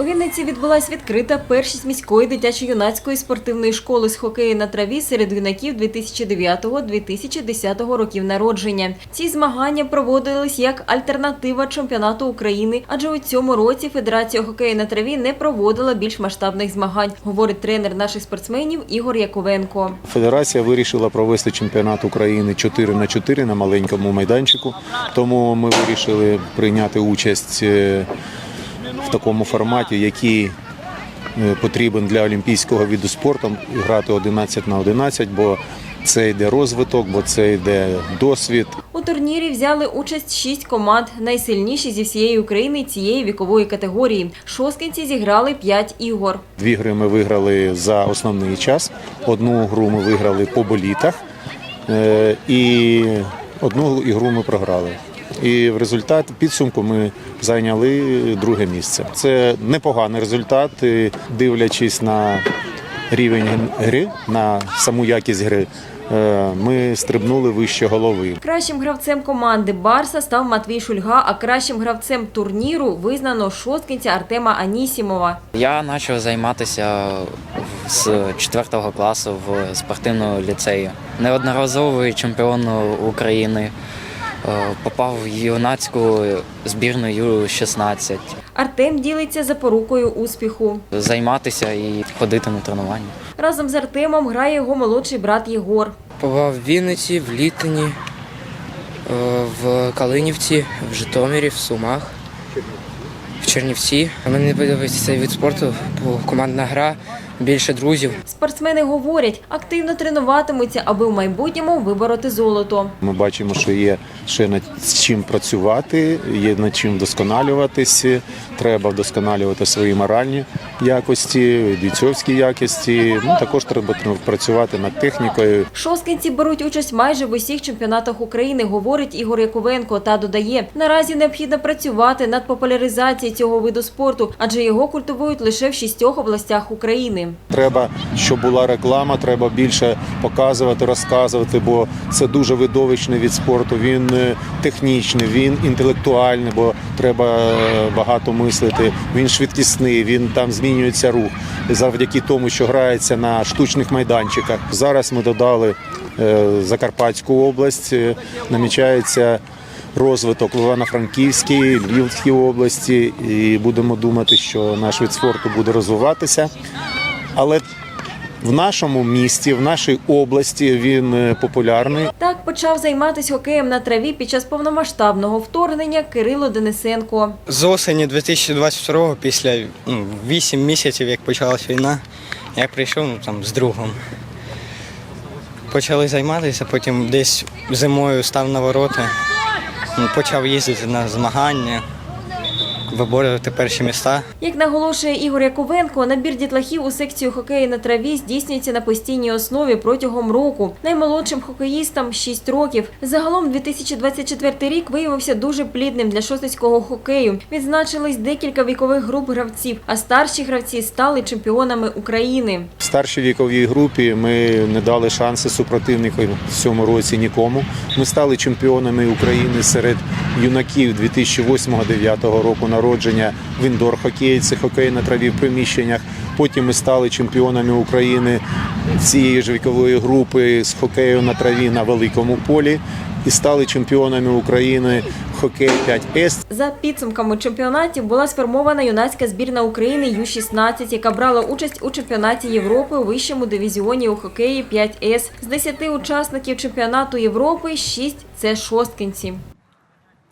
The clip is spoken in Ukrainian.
У Вінниці відбулась відкрита першість міської дитячо-юнацької спортивної школи з хокею на траві серед юнаків 2009-2010 років народження. Ці змагання проводились як альтернатива чемпіонату України, адже у цьому році Федерація хокею на траві не проводила більш масштабних змагань, говорить тренер наших спортсменів Ігор Яковенко. Федерація вирішила провести чемпіонат України 4 на 4 на маленькому майданчику. Тому ми вирішили прийняти участь е, в такому форматі, який е, потрібен для олімпійського виду спорту, грати 11 на 11, бо це йде розвиток, бо це йде досвід. У турнірі взяли участь шість команд, найсильніші зі всієї України цієї вікової категорії. Шосткинці зіграли п'ять ігор. Дві гри ми виграли за основний час, одну гру ми виграли по болітах е, і одну ігру ми програли. І в результаті підсумку ми зайняли друге місце. Це непоганий результат, дивлячись на рівень гри, на саму якість гри. е, Ми стрибнули вище голови. Кращим гравцем команди Барса став Матвій Шульга, а кращим гравцем турніру визнано шосткинця Артема Анісімова. Я почав займатися з 4 класу в спортивному ліцеї. Неодноразовий чемпіон України. Е, Попав в юнацьку збірну Ю-16. Артем ділиться запорукою успіху. Займатися і ходити на тренування. Разом з Артемом грає його молодший брат Єгор. Побував в Вінниці, в Літині, е, в Калинівці, в Житомирі, в Сумах, в Чернівці. Мені подобається цей вид спорту, бо командна гра, більше друзів. Спортсмени говорять, активно тренуватимуться, аби в майбутньому вибороти золото. Ми бачимо, що є ще над чим працювати, є над чим вдосконалюватися. Треба вдосконалювати свої моральні якості, бійцовські якості. Ну також треба працювати над технікою. Шосткинці беруть участь майже в усіх чемпіонатах України, говорить Ігор Яковенко та додає, наразі необхідно працювати над популяризацією цього виду спорту, адже його культивують лише в шістьох областях України. Треба, щоб була реклама, треба більше показувати, розказувати, бо це дуже видовищний від спорту. Він е, технічний, він інтелектуальний, бо треба е, багато мислити. Він швидкісний, він там змінюється рух завдяки тому, що грається на штучних майданчиках. Зараз ми додали е, Закарпатську область, намічається. Розвиток в Івано-Франківській, Львівській області, і будемо думати, що наш вид спорту буде розвиватися. Але в нашому місті, в нашій області він е, популярний. Так почав займатися хокеєм на траві під час повномасштабного вторгнення Кирило Денисенко. З осені 2022 після ну, 8 місяців, як почалась війна, я прийшов ну, там, з другом. Почали займатися, потім десь зимою став на ворота, ну, почав їздити на змагання, виборювати перші міста. Як наголошує Ігор Яковенко, набір дітлахів у секцію хокею на траві здійснюється на постійній основі протягом року. Наймолодшим хокеїстам 6 років. Загалом 2024 рік виявився дуже плідним для шостицького хокею. Відзначились декілька вікових груп гравців, а старші гравці стали чемпіонами України. В старшій віковій групі ми не дали шанси супротивнику в цьому році нікому. Ми стали чемпіонами України серед юнаків 2008-2009 року народження в індор хокеї, це хокей на траві в приміщеннях. Потім ми стали чемпіонами України цієї ж вікової групи з хокею на траві на великому полі і стали чемпіонами України хокей 5С. За підсумками чемпіонатів була сформована юнацька збірна України Ю-16, яка брала участь у чемпіонаті Європи у вищому дивізіоні у хокеї 5С. З 10 учасників чемпіонату Європи 6 – це шосткинці.